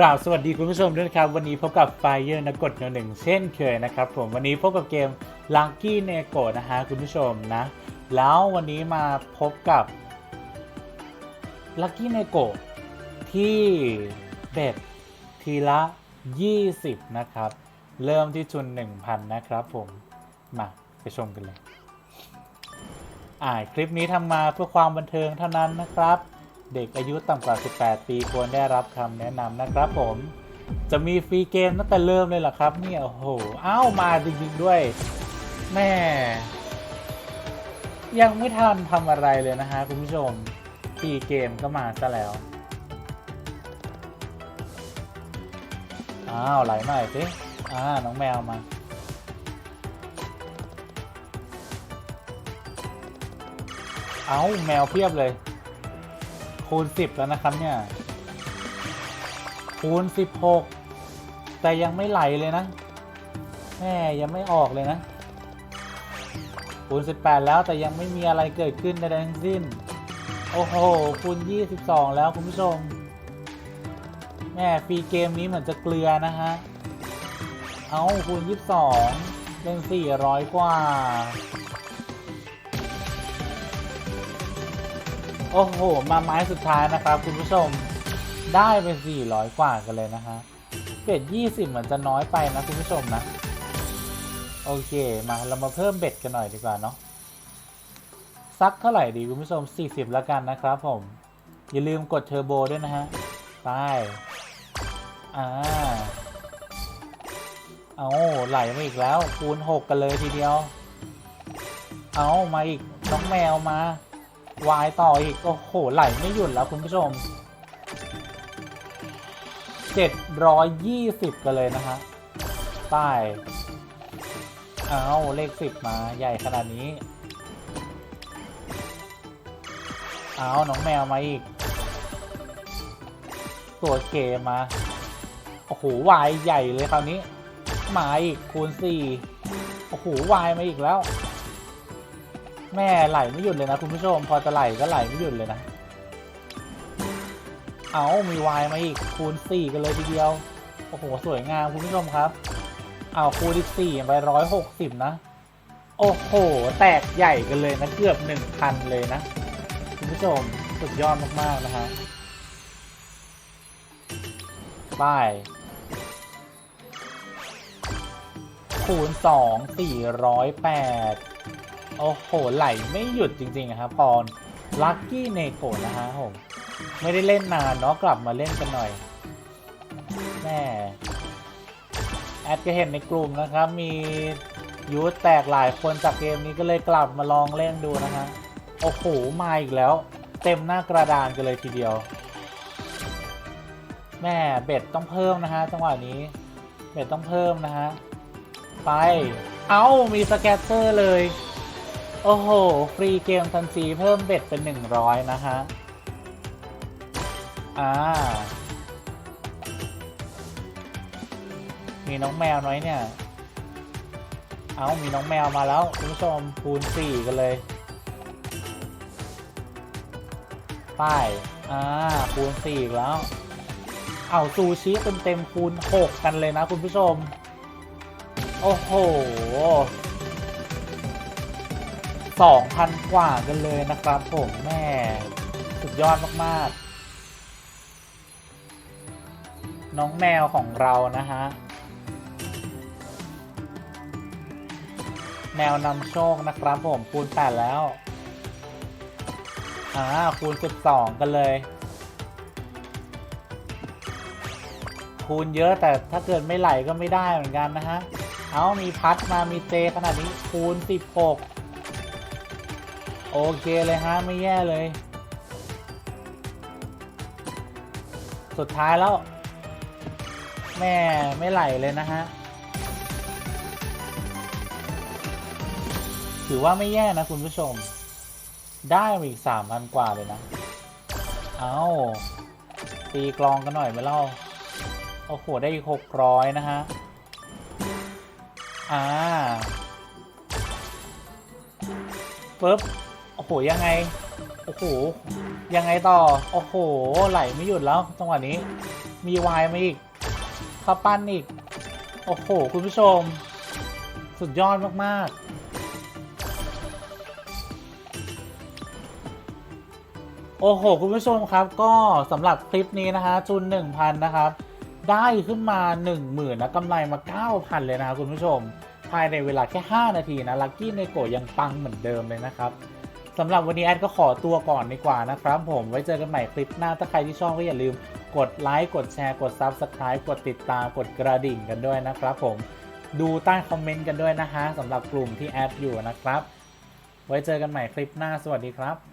กราบสวัสดีคุณผู้ชมด้วยนะครับวันนี้พบกับไฟเยอร์นักกดนหนึ่งเช่นเคยนะครับผมวันนี้พบกับเกม l u c k y n e g o นะฮะคุณผู้ชมนะ แล้ววันนี้มาพบกับ l u c k y n e g o ที่เบ็ดทีละ 20 นะครับ เริ่มที่ทุน 1,000 นะครับผมมาไปชมกันเลยอ่าคลิปนี้ทำมาเพื่อความบันเทิงเท่านั้นนะครับ เด็กอายุต่ำกว่า 18 ปีควรได้รับคำแนะนำนะครับผม จะมีฟรีเกมตั้งแต่เริ่มเลยเหรอครับเนี่ยโอ้โหอ้าวมาจริงๆด้วยแม่ยังไม่ทันทำอะไรเลยนะฮะคุณผู้ชมฟรีเกมก็มาซะแล้วอ้าวไหลหน่อยสิอ่าน้องแมวมาเอาแมวเพียบเลย คูณ 10 แล้วนะครับเนี่ย คูณ 16 แต่ยังไม่ไหลเลยนะแม่ยังไม่ออกเลยนะ คูณ 18 แล้วแต่ยังไม่มีอะไรเกิดขึ้นใดๆทั้งสิ้น โอ้โห คูณ 22 แล้วคุณผู้ชมแม่ฟรีเกมนี้เหมือนจะเกลือนะฮะ เอาคูณ 22 เป็น 400 กว่า โอ้โห มาไม้สุดท้ายนะครับคุณผู้ชมได้ไป 400 กว่ากันเลยนะฮะเบ็ด 20 เหมือนจะน้อยไปนะคุณผู้ชมนะ โอเคมาเรามาเพิ่มเบ็ดกันหน่อยดีกว่าเนาะสักเท่าไหร่ดีคุณผู้ชม 40 แล้วกันนะครับผม อย่าลืมกดเทอร์โบด้วยนะฮะไปอ่าเอาไหลมาอีกแล้วคูณ 6 กันเลยทีเดียว เอามาอีกน้องแมวมา วายต่ออีก โอ้โห ไหลไม่หยุดแล้วคุณผู้ชม 720 กันเลยนะฮะป้ายเอาเลข 10 มาใหญ่ขนาดนี้ เอาน้องแมวมาอีก ตัวเกมมา โอ้โห วายใหญ่เลยคราวนี้ มาอีกคูณ 4 โอ้โห วายมาอีกแล้ว แม่ไหลไม่หยุดเลยนะคุณผู้ชม พอจะไหลก็ไหลไม่หยุดเลยนะ เอามีวายมาอีกคูณ4กันเลยทีเดียว โอ้โห สวยงามคุณผู้ชมครับ เอาคูณอีก4ไป160นะ โอ้โห แตกใหญ่กันเลยนะเกือบ1,000เลยนะ คุณผู้ชมสุดยอดมากๆนะฮะป้ายคูณ2 408 โอ้โห ไหลไม่หยุดจริงๆอะครับพอลัคกี้เนโกะนะฮะผม ไม่ได้เล่นนานเนาะกลับมาเล่นกันหน่อยแม่แอดก็เห็นในกลุ่มนะครับ มียูทแตกหลายคนจากเกมนี้ก็เลยกลับมาลองเล่นดูนะฮะโอ้โห มาอีกแล้ว เต็มหน้ากระดานกันเลยทีเดียว แม่เบ็ดต้องเพิ่มนะฮะจังหวะนี้ เบ็ดต้องเพิ่มนะฮะ ไป เอา้ามีสแกตเตอร์เลย โอ้โห ฟรีเกมทันทีเพิ่มเบ็ดเป็น 100 นะฮะ อ่า มีน้องแมวน้อยเนี่ย เอามีน้องแมวมาแล้ว คุณผู้ชมคูณ4กันเลย ป้าย อ่า คูณ4อีกแล้ว เอาซูชิเต็มเต็มคูณ6กันเลยนะคุณผู้ชม โอ้โห สองพันกว่ากันเลยนะครับผมแม่สุดยอดมากๆ น้องแมวของเรานะฮะ แมวนำโชคนะครับผมคูณ8แล้ว อ่าคูณ 12 กันเลยคูณเยอะแต่ถ้าเกิดไม่ไหลก็ไม่ได้เหมือนกันนะฮะ เอามีพัดมามีเตขนาดนี้คูณ 16 โอเคเลยฮะ ไม่แย่เลย สุดท้ายแล้ว แม่ไม่ไหลเลยนะฮะ ถือว่าไม่แย่นะคุณผู้ชม ได้มาอีกสามพันกว่าเลยนะ เอาตีกลองกันหน่อยไหมเล่า โอ้โห ได้อีกหกร้อยนะฮะ อ่าปึ๊บ โอ้โหยังไง โอ้โห ยังไงต่อ โอ้โห ไหลไม่หยุดแล้วจังหวะนี้ มีวายมาอีกข้าปั้นอีก โอ้โห คุณผู้ชม สุดยอดมาก ๆโอ้โห คุณผู้ชมครับ ก็สำหรับคลิปนี้นะคะจุน1,000 นะครับ ได้ขึ้นมา 10,000นะกำไรมา 9,000 เลยนะครับคุณผู้ชม ภายในเวลาแค่ 5 นาทีนะ ลัคกี้ในโกะยังปังเหมือนเดิมเลยนะครับ สำหรับวันนี้แอดก็ขอตัวก่อนดีกว่านะครับผมไว้เจอกันใหม่คลิปหน้าถ้าใครที่ชอบก็อย่าลืมกดไลค์กดแชร์กด Subscribe กดติดตามกดกระดิ่งกันด้วยนะครับผมดูใต้คอมเมนต์กันด้วยนะฮะสำหรับกลุ่มที่แอดอยู่นะครับ ไว้เจอกันใหม่คลิปหน้าสวัสดีครับ